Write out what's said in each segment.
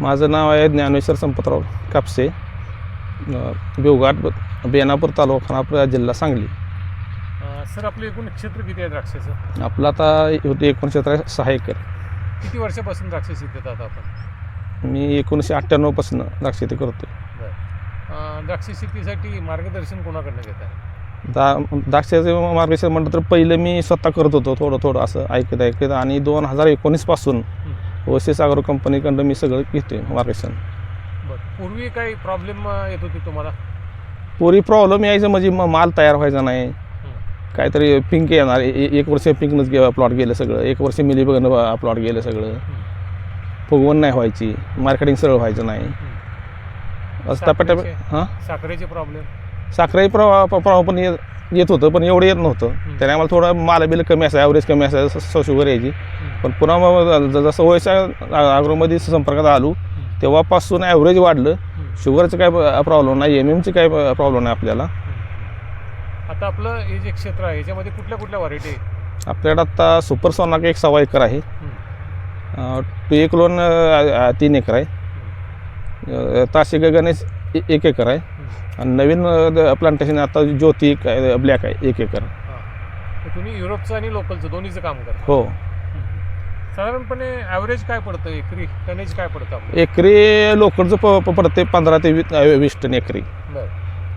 माझं नाव आहे ज्ञानेश्वर संपतराव कापसे बेवघाट बेनापूर तालुका खानापूर जिल्हा सांगली. सर आपलं एकूण क्षेत्र किती आहे द्राक्षाचं? आपलं आता होते एकोणीसशे त्र्या सहा एकर. किती वर्षापासून द्राक्ष शेतीत आता आपण? मी एकोणीसशे अठ्ठ्याण्णवपासून द्राक्ष शेती करतो द्राक्ष शेतीसाठी मार्गदर्शन कोणाकडनं घेत आहे? दा द्राक्षाचे मार्गदर्शन म्हटलं तर पहिलं मी स्वतः करत होतो थोडं थोडं असं ऐकत ऐकत. आणि दोन हजार एकोणीसपासून ओसेस अग्रो कंपनीकडं मी सगळं घेतोय मार्गदर्शन. बरं. पूर्वी काही प्रॉब्लेम येत होते तुम्हाला? पुरी प्रॉब्लेम यायचं म्हणजे मग माल तयार व्हायचा नाही. काहीतरी पिंक येणार. ए- एक वर्ष पिंकनंच गे प्लॉट गेलं सगळं. एक वर्ष मिली बघणं प्लॉट गेलं सगळं. फुगवण नाही व्हायची. मार्केटिंग सरळ व्हायचं नाही. असं टप्प्याटप्प्या साखरेचे- हां? साखरेचे प्रॉब्लेम साखराही प्रवाह प्रवाह पण येत येत होतं पण एवढं येत नव्हतं. त्याने आम्हाला थोडं माल बिल कमी असायचं ॲव्हरेज कमी असायचं स- शुगर यायची. पण पुन्हा मग ज- जसं वयच्या अग्रोमध्ये संपर्कात आलो तेव्हापासून ॲव्हरेज वाढलं. शुगरचं काय प्रॉब्लेम नाही एम एमची काय प्रॉब्लेम नाही आपल्याला. आता आपलं हे जे क्षेत्र आहे याच्यामध्ये कुठल्या कुठल्या व्हरायटी आहे आपल्याकडे आता सुपर सोनाक एक सव्वा एकर आहे. टू एक लोन तीन एकर आहे. अ, ताशी गणेश ए- एक एकर आहे. आणि नवीन प्लांटेशन आता ज्योती ब्लॅक आहे एक एकर. तर तुम्ही युरोपचं आणि लोकलचं दोन्हीचं काम करता. हो. साधारणपणे ॲव्हरेज काय पडतं एकरी? टनेज काय पडतं आपलं? एकरी लोकलचं प प- पडते पंधरा ते वीस अ, वीस टन एकरी. बरं.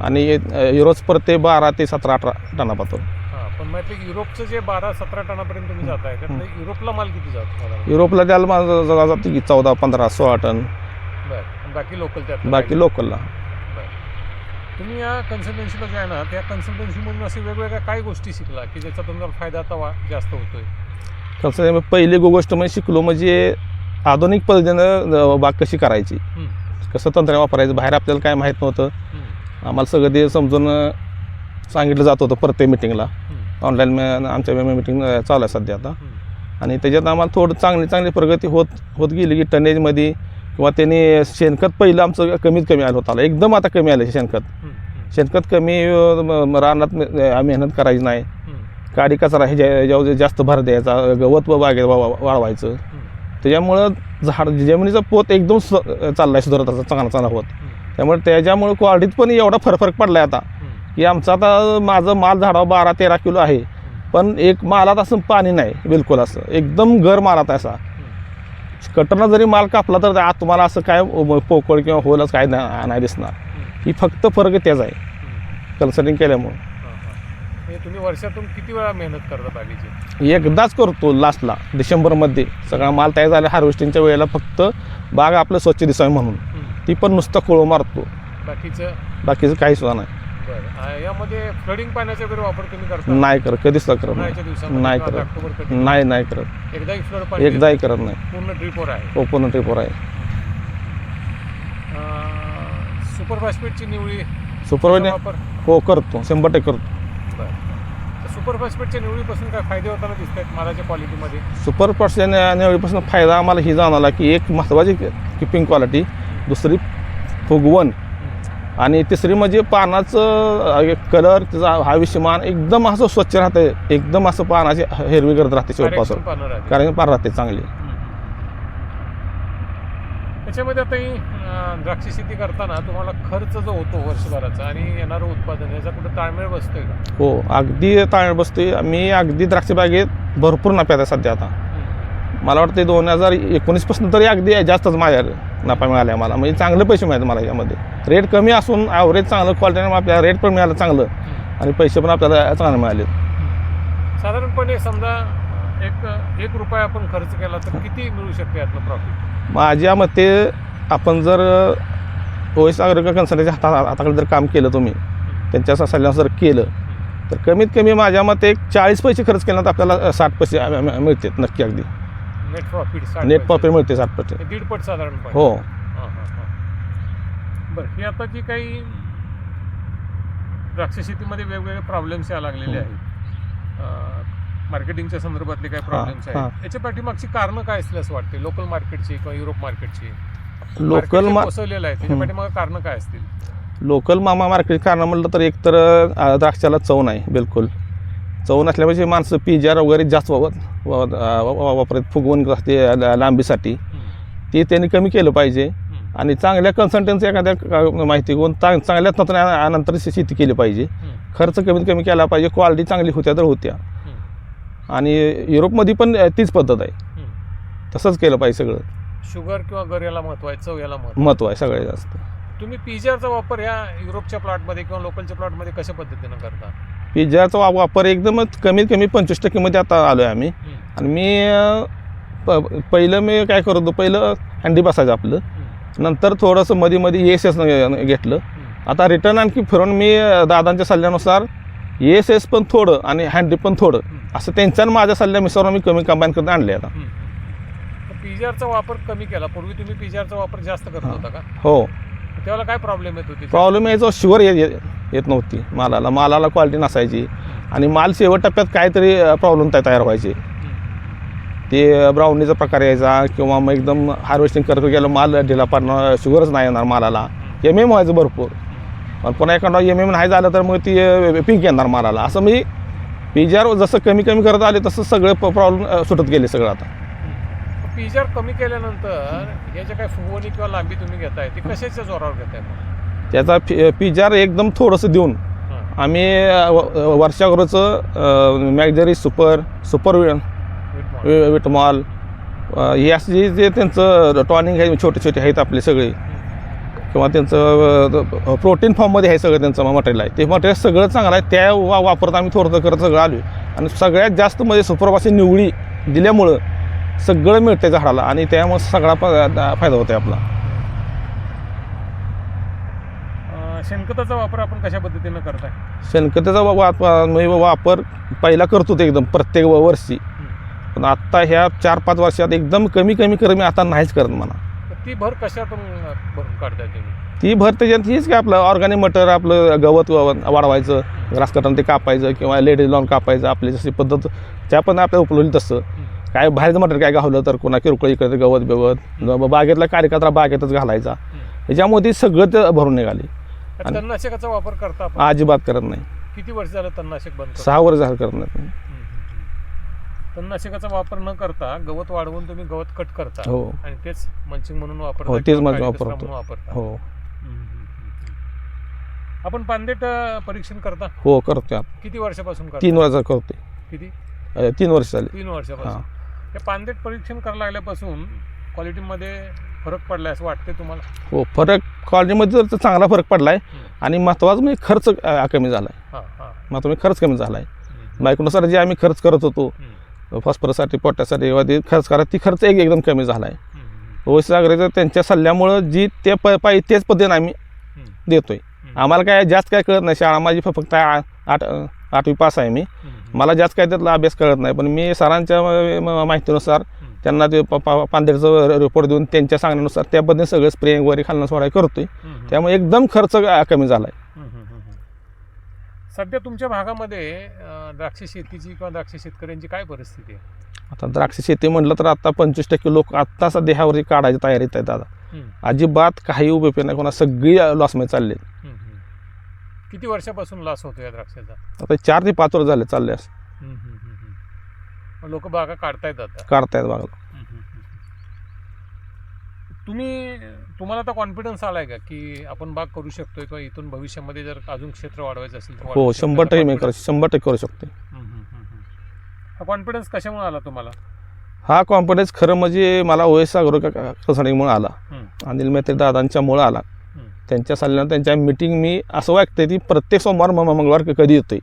आणि अ, युरोज पडते बारा ते सतरा अठरा टनापासून. हां पण मग ते युरोपचं जे बारा सतरा टनापर्यंत तुम्ही जाताय त्यातलं युरोपला माल किती जातो साधारण? युरोपला द्यायला माझं ज- जाते की चौदा पंधरा सोळा टन. बरं. आणि बाकी लोकल त्यात बाकी लोकलला तुम्ही या कन्सल्टन्सीला जे आहे ना त्या कन्सल्टन्सीमधून असे वेगवेगळ्या काय गोष्टी शिकला की ज्याचा तुम्हाला फायदा आता वा- जास्त होतोय? कसं पहिली गोष्ट म्हणजे शिकलो म्हणजे आधुनिक पद्धतीनं बाग कशी करायची? कसं तंत्र वापरायचं? बाहेर आपल्याला काय माहीत नव्हतं. आम्हाला सगळं ते समजून सांगितलं जात होतं प्रत्येक मिटिंगला ऑनलाईन आमच्या मिटिंग चालू आहे सध्या आता. आणि त्याच्यात आम्हाला थोडं चांगली चांगली प्रगती होत होत गेली की टनेजमध्ये किंवा त्यांनी शेणखत पहिलं आमचं कमीत कमी आलं होतं. आलं. एकदम आता कमी आलं शेणखत. शेणखत कमी रानात मेहनत करायची नाही. काडी कचरा हे ह्याच्यावर जास्त भर द्यायचा गवत व बागेत वा- वाढवायचं. त्याच्यामुळं झाड जमिनीचा पोत एकदम सु चाललाय सुधारत असं चांगला चांगला होत. त्यामुळे त्याच्यामुळे क्वालिटीत पण एवढा फरक फरक पडला आहे आता. की आमचा आता माझं माल झाडावर बारा तेरा किलो आहे. पण एक मालात असं पाणी नाही बिलकुल असं. एकदम गर मालात असा. कटरनं जरी माल कापला तर आत तुम्हाला असं काय पोकळ किंवा होलच काय नाही नाही दिसणार. ही फक्त फरक त्याच आहे. कन्सल्टिंग केल्यामुळं. हे तुम्ही वर्षातून किती वेळा मेहनत करता बागेची? एकदाच करतो लास्टला डिसेंबरमध्ये. सगळा माल तयार झाला हार्वेस्टिंगच्या वेळेला फक्त बाग आपलं स्वच्छ दिसावी म्हणून. ती पण नुसतं कोळो मारतो. बाकीचं? बाकीचं काही सुद्धा नाही. बरं. आ, यामध्ये फ्लडिंग पाण्याचा वगैरे वापर तुम्ही करता? नाही करत कधीच करत. उन्हाळ्याच्या नाही दिवसामध्ये नाही किंवा करत. ऑक्टोबर कधी नाही नाही करत. एकदाही फ्लड पाणी एकदाही करत नाही. पूर्ण ड्रिपवर आहे. ओपन ट्रिपवर आहे. सुपर फॉस्फेटची निवळी सुपरवायझर वापर? हो करतो. शंभर टक्के करतो. सुपर निवळीपासून काय फायदे होताना दिसत आहेत मालाच्या क्वालिटीमध्ये सुपर पर्सेंट निवडीपासून फायदा आम्हाला ही जाणवला की एक महत्त्वाची किपिंग क्वालिटी दुसरी फुगवण. आणि तिसरी म्हणजे पानाचं कलर त्याचा आयुष्यमान एकदम असं स्वच्छ राहतं एकदम असं पानाची हिरवी करत राहते शेवटपासून. कारण पान राहते चांगली. त्याच्यामध्ये आता ही द्राक्ष शेती करताना तुम्हाला खर्च जो होतो वर्षभराचा आणि येणारं उत्पादन याचा कुठं ताळमेळ बसतोय का? हो अगदी ताळ बसते मी अगदी द्राक्ष बागेत भरपूर नफ्यात आहे सध्या आता. मला वाटतं दोन हजार एकोणीसपासून तरी अगदी जास्तच माझ्या नफा मिळाला आहे मला. म्हणजे चांगले पैसे मिळाले मला यामध्ये. रेट कमी असून ॲव्हरेज चांगलं क्वालिटीने आपल्याला रेट पण मिळालं चांगलं. आणि पैसे पण आपल्याला चांगले मिळाले साधारणपणे समजा एक एक रुपया आपण खर्च केला तर किती मिळू शकते यातलं प्रॉफिट माझ्या मते आपण जर ओएस अग्रिकल्चर कन्सल्टन्सी हाता हाताकडे जर काम केलं तुम्ही त्यांच्या सल्ल्यानुसार केलं तर कमीत कमी माझ्या मते एक चाळीस पैसे खर्च केल्यानंतर आपल्याला साठ पैसे मिळतात नक्की अगदी. नेट प्रॉफिट नेट प्रॉफिट मिळते साठ पैसे. दीडपट साधारणपणे हो. हां. बरं ही आता जी काही द्राक्ष शेतीमध्ये वेगवेगळे प्रॉब्लेम्स या लागलेले आहेत. मार्केटिंगच्या संदर्भातले काही प्रॉब्लेम्स हां. आहेत याच्या पाठीमागची कारणं काय असतील असं वाटते लोकल मार्केटची किंवा युरोप मार्केटची लोकल मा कोसळलेलं आहे त्याच्या. पाठीमागे कारणं काय असतील लोकल मामा मार्केट कारण म्हणलं तर एकतर अ, द्राक्षाला चव नाही बिलकुल चव नसल्यामुळे माणसं पिजार वगैरे जास्त वावत वावत- अ, वा- वा- वापरत फुगवून असते लांबीसाठी. ते त्यांनी कमी केलं पाहिजे. आणि चांगल्या कन्सल्टन्सी एखाद्या का- माहिती घेऊन चांग चांगल्या तंत्रज्ञानानंतर शे- शेती केली पाहिजे हम्म. खर्च कमीत कमी केला पाहिजे क्वालिटी चांगली होत्या तर होत्या. आणि युरोपमध्ये पण तीच पद्धत आहे. तसंच केलं पाहिजे सगळं शुगर किंवा गर याला महत्त्व आहे चव याला महत्त्व महत्त्व आहे सगळ्यात जास्त तुम्ही पीजीआरचा वापर या युरोपच्या प्लॉटमध्ये किंवा लोकलच्या प्लॉटमध्ये कशा पद्धतीनं करता पिझ्झाचा वा- वापर एकदमच कमीत कमी पंचवीस टक्केमध्ये आता आलो आहे आम्ही हम्म. आणि मी अ, प- पहिलं मी काय करत होतो पहिलं हँडी बसायचं आपलं हम्म. नंतर थोडंसं मध्ये मध्ये एस एस घेतलं हम्म. आता रिटर्न आणखी फिरून मी अ, दादांच्या सल्ल्यानुसार एस एस पण थोडं आणि हँडी पण थोडं. असं त्यांच्या माझ्या सल्ल्यानुसार मी कमी कंबाईन करत आणले आता. पीजीआरचा वापर कमी केला. पूर्वी तुम्ही पीजीआरचा वापर जास्त करत. होता का? हो. त्यावेळेला काय प्रॉब्लेम येत होती? प्रॉब्लेम यायचा शुगर येत नव्हती मालाला. मालाला क्वालिटी नसायची. आणि माल शेवट टप्प्यात काहीतरी प्रॉब्लेम तयार व्हायचे. ते ब्राउनीचा प्रकार यायचा किंवा मग एकदम हार्वेस्टिंग करत गेलं माल ढिला पडणार शुगरच नाही येणार मालाला. एम एम व्हायचं भरपूर. आणि पुन्हा एखादा एम एम नाही झालं तर मग ती पिंक येणार मालाला. असं मी पिजार जसं कमी कमी करत आले तसं सगळे प्रॉब्लेम सुटत गेले सगळं आता पीजीआर कमी केल्यानंतर हे जे काही फुगवणी किंवा लांबी तुम्ही घेताय ती कशाच्या जोरावर घेताय? त्याचा पि पिजार एकदम थोडंसं देऊन. आम्ही वर्षागरोचं मॅगजरी सुपर सुपर विटमॉल हे असे जे जे त्यांचं टॉनिंग आहे छोटे छोटे आहेत आपले सगळे किंवा त्यांचं प्रोटीन फॉर्ममध्ये आहे सगळं त्यांचं मटेरियल आहे. ते मटेरियल सगळं चांगलं आहे. त्या वा वापरत आम्ही थोडं करत सगळं आलो आणि सगळ्यात जास्त म्हणजे सुपरवासी निवडी दिल्यामुळं सगळं मिळतं झाडाला. आणि त्यामुळे सगळा फायदा होतो आपला. शेणखताचा वापर आपण कशा पद्धतीनं करताय? शेणखताचा वा- वा- वा- म्हणजे वापर पहिला करतो ते एकदम प्रत्येक वर्षी. पण आत्ता ह्या चार पाच वर्षात एकदम कमी कमी कर मी आता नाहीच करत म्हणा. ती भर कशातून भरून काढताय तुम्ही ती भर त्याच्यात हीच काय आपलं ऑर्गॅनिक मटर आपलं गवत वाढवायचं ग्रास कटन ते कापायचं किंवा लेडीज लावून कापायचं आपली जशी पद्धत त्या पण आपल्याला उपलब्ध तसं. काय बाहेरचं मटर काय घावलं तर कोणा किरकोळ इकडे गवत बिवत बागेतला कार्यकर्ता बागेतच घालायचा. सगळं ते भरून निघाली. तणनाशकाचा वापर करता आपण? अजिबात करत नाही. किती वर्ष झालं तणनाशक बंद? सहा वर्ष झालं करत नाही. तणनाशकाचा वापर न करता गवत वाढवून तुम्ही गवत कट करता. हो. आणि तेच मल्चिंग म्हणून वापरता हो, तेच किंवा mulching काळी कचरा वापरतो. म्हणून वापरता. हो. हम्म, हम्म, हम्म, हम्म. आपण पांदेट अं, परीक्षण करता? हो करतो आता. किती वर्षापासून करता? तीन वर्ष करतो. किती? तीन वर्ष झाले. तीन वर्षापासून. हे. पांदेट परीक्षण करायला लागल्यापासून क्वालिटीमध्ये फरक पडलाय असं वाटते तुम्हाला? हो फरक कॉलेजमध्ये तर चांगला फरक पडला आहे हम्म. आणि महत्त्वाचं म्हणजे खर्च अ, कमी झाला आहे हां. हां म्हणजे खर्च कमी झाला आहे हम्म, बायकोनुसार जे आम्ही खर्च करत होतो हम्म, फॉस्फरससाठी पोटासाठी किंवा खर्च करा ती खर्च एक एकदम कमी झाला आहे हम्म, ओसी सागरेचं त्यांच्या सल्ल्यामुळं जी ते प पाहिजे तेच पद्धतीने आम्ही देतो आहे आम्हाला काय जास्त काय कळत नाही शाळा माझी फक्त आठ आठवी पास आहे मी. मला जास्त काय त्यातला अभ्यास कळत नाही पण मी सरांच्या म- माहितीनुसार त्यांना ते प- पांढऱ्याचं रिपोर्ट देऊन त्यांच्या सांगण्यानुसार त्या पद्धतीने सगळं स्प्रे वगैरे खालणं सोडाय करतोय. त्यामुळे एकदम खर्च कमी झाला आहे हम्म, हम्म, हम्म, हम्म. सध्या तुमच्या भागामध्ये द्राक्ष शेतीची किंवा द्राक्ष शेतकऱ्यांची काय परिस्थिती आहे? आता द्राक्ष शेती म्हटलं तर आता पंचवीस टक्के लोक आत्ता सध्या ह्यावरती काढायची तयारीत आहेत दादा. हम्म, अजिबात काही उपयोग नाही. कोणा सगळी लॉसमध्ये चालले हम्म, हम्म. किती वर्षापासून लॉस होतो या द्राक्षाचा? आता चार ते पाच वर्ष झाले चालले असं. लोक बागा काढतायत आता. काढतायत हम्म. तुम्ही तुम्हाला आता कॉन्फिडन्स आलाय का की आपण बाग करू शकतोय किंवा इथून भविष्यामध्ये जर अजून क्षेत्र वाढवायचं असेल तर हो शकतो? शंभर टक्के मी करू शंभर टक्के करू शकते. हा कॉन्फिडन्स कशामुळे आला तुम्हाला? हा कॉन्फिडन्स खरं म्हणजे मला ओएस सागर कन्सल्टिंगमुळे आला. अनिल मेहते दादांच्यामुळं आला. त्यांच्या सल्ल्यानं त्यांच्या मीटिंग मी असं वाटतंय ती प्रत्येक सोमवार मंगळवार क- कधी येतोय?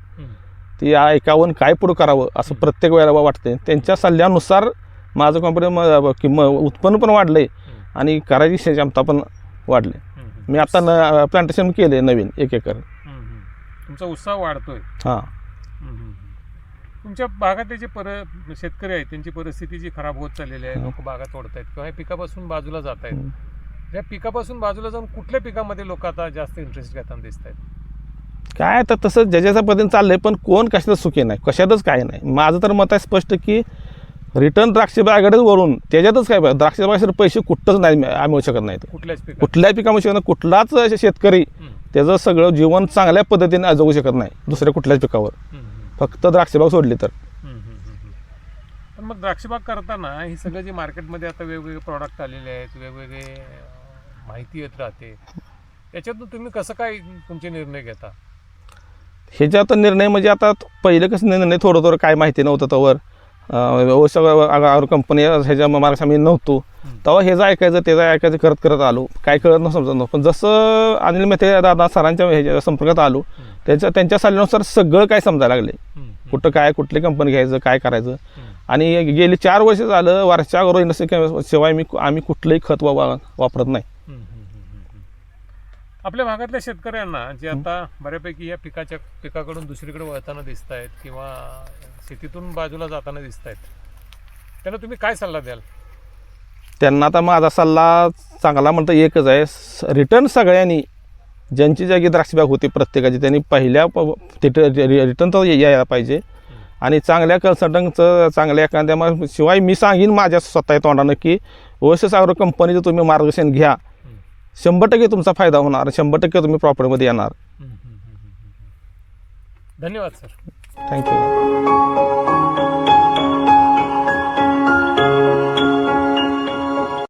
ती ऐकावून काय पुढं करावं असं प्रत्येक वेळेला वाटतंय. त्यांच्या सल्ल्यानुसार माझं कॉन्फिडन्स किंम उत्पन्न पण वाढलंय. हम्म, आणि करायची क्षमता पण वाढली. मी आता न प्लांटेशन केले नवीन एक एकर. तुमचा उत्साह वाढतोय हां. तुमच्या भागातले जे पर शेतकरी आहेत त्यांची परिस्थिती जी खराब होत चाललेली आहे. लोक बागा तोडतायत किंवा हे पिकापासून बाजूला जात आहेत. या पिकापासून बाजूला जाऊन कुठल्या पिकामध्ये लोक आता जास्त इंटरेस्ट घेताना दिसत आहेत काय आता तसं ज्याच्या पद्धतीने चाललंय पण कोण कशातच सुखी नाही कशातच काय नाही माझं तर मत आहे स्पष्ट की रिटर्न द्राक्ष बागेतच वरून त्याच्यातच काय द्राक्ष बागेसाठी पैसे कुठंच नाही मिळ- शकत नाहीत. कुठल्याच कुठल्याही पिकामुळे शकत नाही. कुठलाच शेतकरी त्याचं सगळं जीवन चांगल्या पद्धतीने जगू शकत नाही दुसऱ्या कुठल्याच पिकावर. फक्त द्राक्ष बाग सोडली तर. पण मग द्राक्षबाग करताना ही सगळं जे मार्केटमध्ये आता वेगवेगळे प्रॉडक्ट आलेले आहेत वेगवेगळे माहिती येत राहते. त्याच्यातून तुम्ही कसं काय तुमचे निर्णय घेता? ह्याच्यात निर्णय म्हणजे आता पहिले कसं निर्णय थोडं थोडं काय माहिती नव्हतं तोवर. अं, सगळं कंपनी ह्याच्या मार्क्स आम्ही नव्हतो. तेव्हा हे ऐकायचं त्याचं ऐकायचं करत करत आलो. काय कळत न समजत नव्हतं. पण जसं अनिल मेथे दादा सरांच्या ह्याच्या संपर्कात आलो. त्याच्या त्यांच्या सल्ल्यानुसार सगळं काय समजायला लागले. कुठं काय कुठली कंपनी घ्यायचं काय करायचं. आणि गेली चार वर्ष झालं वर्षाच्या अगोदर इंडस्ट्री शिवाय मी आम्ही कुठलंही खत वापरत नाही हम्म, हम्म, हम्म, हम्म. आपल्या भागातल्या शेतकऱ्यांना जे आता बऱ्यापैकी या पिकाच्या पिकाकडून दुसरीकडे वळताना दिसत आहेत किंवा शेतीतून बाजूला जाताना दिसत आहेत त्यांना तुम्ही काय सल्ला द्याल? त्यांना आता माझा सल्ला चांगला म्हणतं एकच आहे. रिटर्न सगळ्यांनी ज्यांची जागी द्राक्षबाग होती प्रत्येकाची त्यांनी पहिल्या रिटर्न तर यायला पाहिजे. आणि चांगल्या कन्सल्टंटचं चांगल्या एखाद्या मग शिवाय मी सांगेन माझ्या स्वतः तोंडानं की ओएसएस आग्रो कंपनीचं तुम्ही मार्गदर्शन घ्या. शंभर टक्के तुमचा फायदा होणार शंभर टक्के तुम्ही प्रॉफिटमध्ये येणार. धन्यवाद सर. थँक्यू